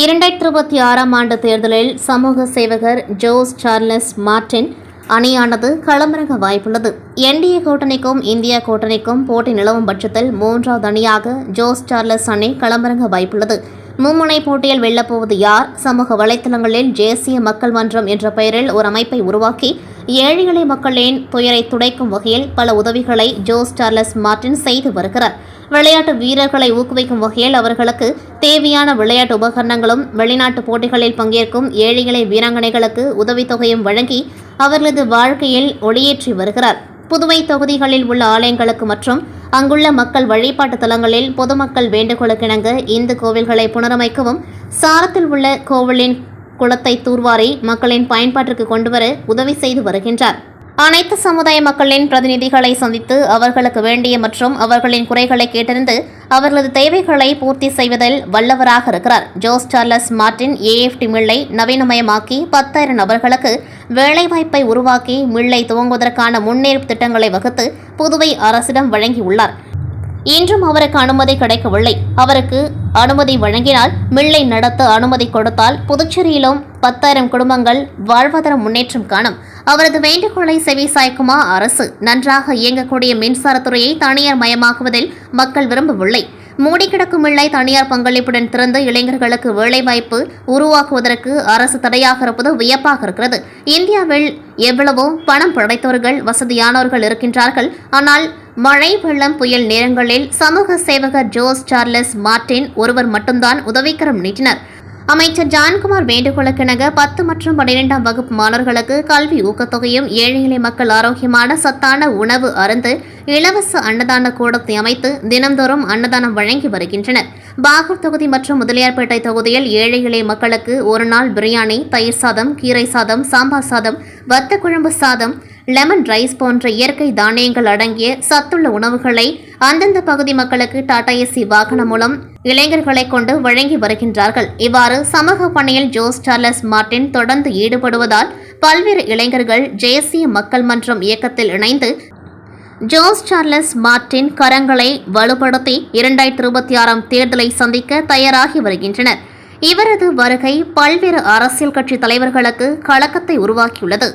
இரண்டாயிரத்தி இருபத்தி ஆறாம் ஆண்டு தேர்தலில் சமூக சேவகர் ஜோஸ் சார்லஸ் மார்டின் அணியானது களமிறங்க வாய்ப்புள்ளது. என்டிஏ கூட்டணிக்கும் இந்தியா கூட்டணிக்கும் போட்டி நிலவும் பட்சத்தில் மூன்றாவது அணியாக ஜோஸ் சார்லஸ் அணி களமிறங்க வாய்ப்புள்ளது. மும்முனை போட்டியில் வெல்லப்போவது யார்? சமூக வலைத்தளங்களில் தேசிய மக்கள் மன்றம் என்ற பெயரில் ஒரு அமைப்பை உருவாக்கி ஏழைகளை மக்களின் துயரை துடைக்கும் வகையில் பல உதவிகளை ஜோஸ் சார்லஸ் மார்டின் செய்து வருகிறார். விளையாட்டு வீரர்களை ஊக்குவிக்கும் வகையில் அவர்களுக்கு தேவையான விளையாட்டு உபகரணங்களும் வெளிநாட்டு போட்டிகளில் பங்கேற்கும் ஏழைகளை வீராங்கனைகளுக்கு உதவித்தொகையும் வழங்கி அவர்களது வாழ்க்கையில் ஒளியேற்றி வருகிறார். புதுவை தொகுதிகளில் உள்ள ஆலயங்களுக்கு மற்றும் அங்குள்ள மக்கள் வழிபாட்டு தலங்களில் பொதுமக்கள் வேண்டுகோளுக்கிணங்க இந்து கோவில்களை புனரமைக்கவும் சாரத்தில் உள்ள கோவிலின் குளத்தை தூர்வாரி மக்களின் பயன்பாட்டிற்கு கொண்டுவர உதவி செய்து வருகின்றார். அனைத்து சமுதாய மக்களின் பிரதிநிதிகளை சந்தித்து அவர்களுக்கு வேண்டிய மற்றும் அவர்களின் குறைகளை கேட்டறிந்து அவர்களது தேவைகளை பூர்த்தி செய்வதில் வல்லவராக இருக்கிறார். ஜோஸ் சார்லஸ் மார்டின் ஏஎஃப்டி மில்லை நவீனமயமாக்கி பத்தாயிரம் நபர்களுக்கு வேலைவாய்ப்பை உருவாக்கி மில்லை துவங்குவதற்கான முன்னேற்பு திட்டங்களை வகுத்து புதுவை அரசிடம் வழங்கியுள்ளார். இன்றும் அவருக்கு அனுமதி கிடைக்கவில்லை. அவருக்கு அனுமதி வழங்கினால் மில்லை நடத்த அனுமதி கொடுத்தால் புதுச்சேரியிலும் பத்தாயிரம் குடும்பங்கள் வாழ்வாதார முன்னேற்றம் காணும். அவரது வேண்டுகோளை செவி சாய்க்குமா அரசு? நன்றாக இயங்கக்கூடிய மின்சாரத்துறையை தனியார் மயமாக்குவதில் மக்கள் விரும்பவில்லை. மூடி கிடக்கும் இல்லை தனியார் பங்களிப்புடன் திறந்து இளைஞர்களுக்கு வேலைவாய்ப்பு உருவாக்குவதற்கு அரசு தடையாக இருப்பது வியப்பாக இருக்கிறது. இந்தியாவில் எவ்வளவோ பணம் படைத்தவர்கள் வசதியானவர்கள் இருக்கின்றார்கள். ஆனால் மழை வெள்ளம் புயல் நேரங்களில் சமூக சேவகர் ஜோஸ் சார்லஸ் மார்டின் ஒருவர் மட்டும்தான் உதவிக்கரம் நீட்டினர். அமைச்சர் ஜான்குமார் வேண்டுகோளுக்கிணங்க பத்து மற்றும் பன்னிரெண்டாம் வகுப்பு மாணவர்களுக்கு கல்வி ஊக்கத்தொகையும் ஏழை எளிய மக்கள் ஆரோக்கியமான சத்தான உணவு அருந்து இலவச அன்னதான கூடத்தை அமைத்து தினந்தோறும் அன்னதானம் வழங்கி வருகின்றனர். பாகூர் தொகுதி மற்றும் முதலியார்பேட்டை தொகுதியில் ஏழை எளிய மக்களுக்கு ஒரு நாள் பிரியாணி தயிர் சாதம் கீரை சாதம் சாம்பார் சாதம் வத்த குழம்பு சாதம் லெமன் ரைஸ் போன்ற இயற்கை தானியங்கள் அடங்கிய சத்துள்ள உணவுகளை அந்தந்த பகுதி மக்களுக்கு டாடா ஏசி வாகனம் மூலம் இளைஞர்களை கொண்டு வழங்கி வருகின்றார்கள். இவ்வாறு சமூக பணியில் ஜோஸ் சார்லஸ் மார்டின் தொடர்ந்து ஈடுபடுவதால் பல்வேறு இளைஞர்கள் தேசிய மக்கள் மன்றம் இயக்கத்தில் இணைந்து ஜோஸ் சார்லஸ் மார்டின் கரங்களை வலுப்படுத்தி இரண்டாயிரத்தி இருபத்தி ஆறாம் தேர்தலை சந்திக்க தயாராகி வருகின்றனர். இவரது வருகை பல்வேறு அரசியல் கட்சி தலைவர்களுக்கு கலக்கத்தை உருவாக்கியுள்ளது.